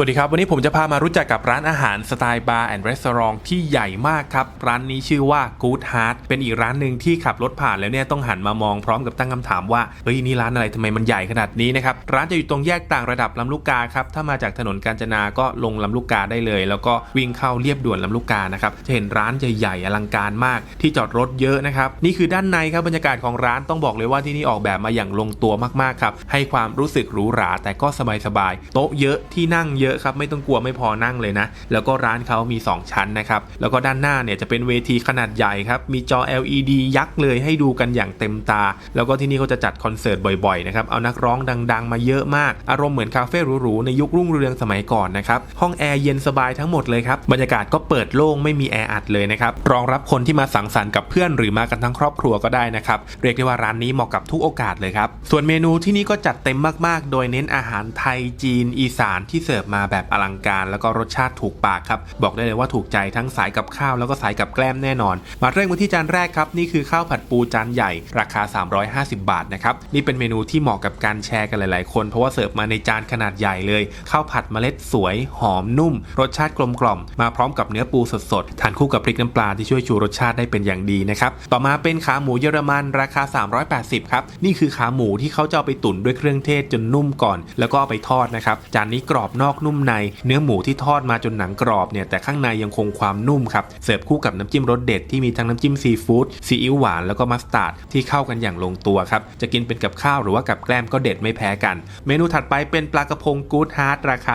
วัสดีครับ วันนี้ผมจะพามารู้จักกับร้านอาหารสไตล์บาร์แอนด์รีสอร์ทที่ใหญ่มากครับ ร้านนี้ชื่อว่า Good Heart เป็นอีกร้านหนึ่งที่ขับรถผ่านแล้วเนี่ยต้องหันมามองพร้อมกับตั้งคำถามว่าเฮ้ยนี่ร้านอะไรทำไมมันใหญ่ขนาดนี้นะครับ ร้านจะอยู่ตรงแยกต่างระดับลำลูกกาครับ ถ้ามาจากถนนกาญจนาก็ลงลำลูกกาได้เลย แล้วก็วิ่งเข้าเรียบด่วนลำลูกกานะครับจะเห็นร้านใหญ่ๆอลังการมาก ที่จอดรถเยอะนะครับนี่คือด้านในครับบรรยากาศของร้านต้องบอกเลยว่าที่นี่ออกแบบมาอย่างลงตัวมากๆครับให้ความรู้สึกหรูหราแต่ก็สบายๆโต๊ะเยอะที่นั่งเยอะครับไม่ต้องกลัวไม่พอนั่งเลยนะ แล้วก็ร้านเขามี 2 ชั้นนะครับแล้วก็ด้านหน้าเนี่ยจะเป็นเวทีขนาดใหญ่ครับมีจอ LED ยักษ์เลยให้ดูกันอย่างเต็มตา แล้วก็ที่นี่เขาจะจัดคอนเสิร์ตบ่อยๆนะครับเอานักร้องดัง ๆ มาเยอะมาก อารมณ์เหมือนคาเฟ่หรูๆในยุครุ่งเรืองสมัยก่อนนะครับห้องแอร์เย็นสบายทั้งหมดเลยครับบรรยากาศก็เปิดโล่งไม่มีแออัดเลยนะครับรองรับคนที่มาสังสรรค์กับเพื่อนหรือมากันทั้งครอบครัวก็ได้นะครับเรียกได้ว่าร้านนี้เหมาะกับทุกโอกาสเลยครับส่วนเมนูที่นี่ก็จัดเต็มมากๆ โดยเน้นอาหารไทยจีนอีสานที่เสิร์ฟมาแบบอลังการ แล้วก็รสชาติถูกปากครับ บอกได้เลยว่าถูกใจทั้งสายกับข้าวแล้วก็สายกับแกล้มแน่นอน มาเริ่มกันที่จานแรกครับ นี่คือข้าวผัดปูจานใหญ่ ราคา 350 บาทนะครับ นี่เป็นเมนูที่เหมาะกับการแชร์กันหลาย ๆ คน เพราะว่าเสิร์ฟมาในจานขนาดใหญ่เลย ข้าวผัดเมล็ดสวย หอมนุ่ม รสชาติกลมกล่อม มาพร้อมกับเนื้อปูสด ๆ ทานคู่กับพริกน้ำปลาที่ช่วยชูรสชาติได้เป็นอย่างดีนะครับ ต่อมาเป็นขาหมูเยอรมันราคา 380 ครับ นี่คือขาหมูที่เขาจะเอาไปตุ๋นด้วยเครื่องเทศจนนุ่มก่อน แล้วก็เอาไปทอดนะครับ จานนี้กรอบนอกนุ่มใน เนื้อหมูที่ทอดมาจนหนังกรอบเนี่ยแต่ข้างในยังคงความนุ่มครับเสิร์ฟคู่กับน้ำจิ้มรสเด็ดที่มีทั้งน้ำจิ้มซีฟู้ดซีอิ๊วหวานแล้วก็มัสตาร์ดที่เข้ากันอย่างลงตัวครับจะกินเป็นกับข้าวหรือว่ากับแกล้มก็เด็ดไม่แพ้กัน เมนูถัดไปเป็นปลากระพงกู๊ดฮาร์ดราคา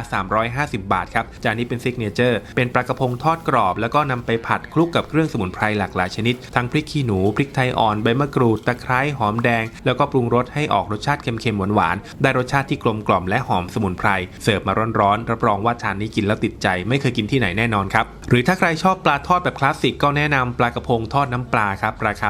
350 บาทครับจานนี้เป็นซิกเนเจอร์เป็นปลากระพงทอดกรอบ แล้วก็นำไปผัดคลุกกับเครื่องสมุนไพรหลากหลายชนิด ทั้งพริกขี้หนูพริกไทยอ่อนใบมะกรูดตะไคร้หอมแดง แล้วก็ปรุงรสให้ออกรสชาติเค็มๆหวานๆได้รสชาติที่กลมกล่อมและหอมสมุนไพรเสิร์ฟมาร้อนๆรับรองว่าจานนี้กินแล้วติดใจ ไม่เคยกินที่ไหนแน่นอนครับหรือถ้าใครชอบปลาทอดแบบคลาสสิกก็แนะนำปลากระพงทอดน้ำปลาครับราคา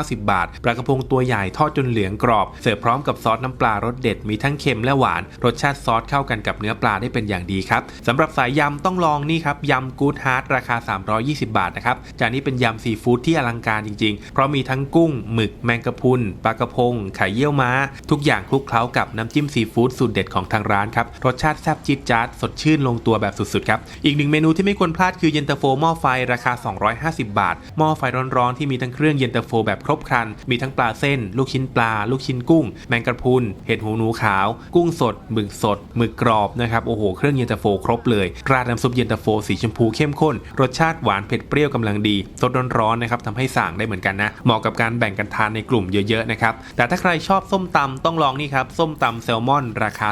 390 บาท ปลากระพงตัวใหญ่ทอดจนเหลืองกรอบเสิร์ฟพร้อมกับซอสน้ำปลารสเด็ดมีทั้งเค็มและหวาน รสชาติซอสเข้ากันกับเนื้อปลาได้เป็นอย่างดีครับสำหรับสายยำต้องลองนี่ครับยำกู๊ดฮาร์ดราคา 320 บาทนะครับจานนี้เป็นยำซีฟู้ดที่อลังการจริง ๆ เพราะมีทั้งกุ้งหมึกแมงกะพรุนปลากระพงไข่เยี่ยวม้า ทุกอย่างคลุกเคล้ากับน้ำจิ้มซีฟู้ดสูตรเด็ดของทางร้านครับรสชาติแซ่บจี๊ดจ๊าดสดชื่นลงตัวแบบสุดๆครับ อีกหนึ่งเมนูที่ไม่ควรพลาดคือเย็นตาโฟหม้อไฟราคา 250 บาท หม้อไฟร้อนๆที่มีทั้งเครื่องเย็นตาโฟแบบครบครัน มีทั้งปลาเส้น ลูกชิ้นปลา ลูกชิ้นกุ้ง แมงกะพรุน เห็ดหูหนูขาว กุ้งสด หมึกสด หมึกกรอบนะครับ โอ้โห เครื่องเย็นตาโฟครบเลย ราดน้ำซุปเย็นตาโฟสีชมพูเข้มข้น รสชาติหวานเผ็ดเปรี้ยวกำลังดีสดร้อนๆนะครับทำให้สั่งได้เหมือนกันนะ เหมาะกับการแบ่งกันทานในกลุ่มเยอะๆนะครับ แต่ถ้าใครชอบส้มตำต้องลองนี่ครับ ส้มตำแซลมอน ราคา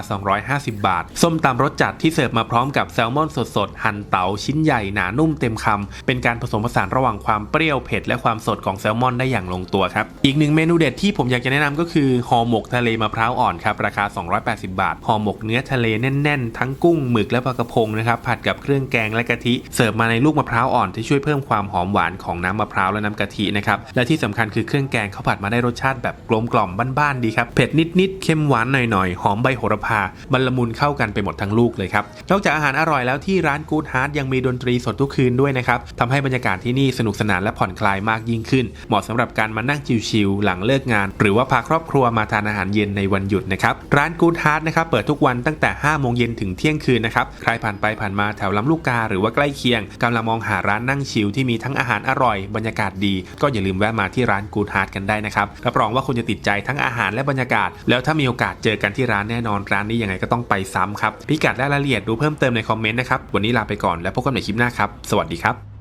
250 บาท ส้มตำรสจัดที่เสิร์ฟมาพร้อมกับแซลมอนสดๆ หั่นเต๋าชิ้นใหญ่หนานุ่มเต็มคำเป็นการผสมผสานระหว่างความเปรี้ยวเผ็ดและความสดของแซลมอนได้อย่างลงตัวครับ อีกหนึ่งเมนูเด็ดที่ผมอยากจะแนะนำก็คือห่อหมกทะเลมะพร้าวอ่อนครับราคา 280 บาทห่อหมกเนื้อทะเลแน่นๆ ทั้งกุ้งหมึกและปลากระพงนะครับผัดกับเครื่องแกงและกะทิเสิร์ฟมาในลูกมะพร้าวอ่อนที่ช่วยเพิ่มความหอมหวานของน้ำมะพร้าวและน้ำกะทินะครับและที่สำคัญคือเครื่องแกงเขาผัดมาได้รสชาติแบบกลมกล่อมบ้านๆดีครับเผ็ดนิดๆเค็มหวานหน่อยๆหอมใบโหระพาบรรลมุนเข้ากันไปหมดทั้งลูกเลยครับ นอกจากอาหารอร่อยแล้วที่ร้านกู๊ดฮาร์ดยังมีดนตรีสดทุกคืนด้วยนะครับทำให้บรรยากาศที่นี่สนุกสนานและผ่อนคลายมากยิ่งขึ้น เหมาะสำหรับการมานั่งชิลๆหลังเลิกงาน หรือว่าพาครอบครัวมาทานอาหารเย็นในวันหยุดนะครับร้านกู๊ดฮาร์ดนะครับเปิดทุกวันตั้งแต่5โมงเย็นถึงเที่ยงคืนนะครับใครผ่านไปผ่านมาแถวลำลูกกาหรือว่าใกล้เคียงกำลังมองหาร้านนั่งชิลที่มีทั้งอาหารอร่อยบรรยากาศดี ก็อย่าลืมแวะมาที่ร้านกู๊ดฮาร์ดกันได้นะครับรับรองว่าคุณจะติดใจทั้งอาหารและบรรยากาศ แล้วถ้ามีโอกาสเจอกันที่ร้านแน่นอนร้านนี้ยังไงก็ต้องไปซ้ำครับพิกัดและรายละเอียดดูเพิ่มเติมในคอมเมนต์นะครับ วันนี้ลาไปก่อนแล้วพบกันในคลิปหน้าครับ สวัสดีครับ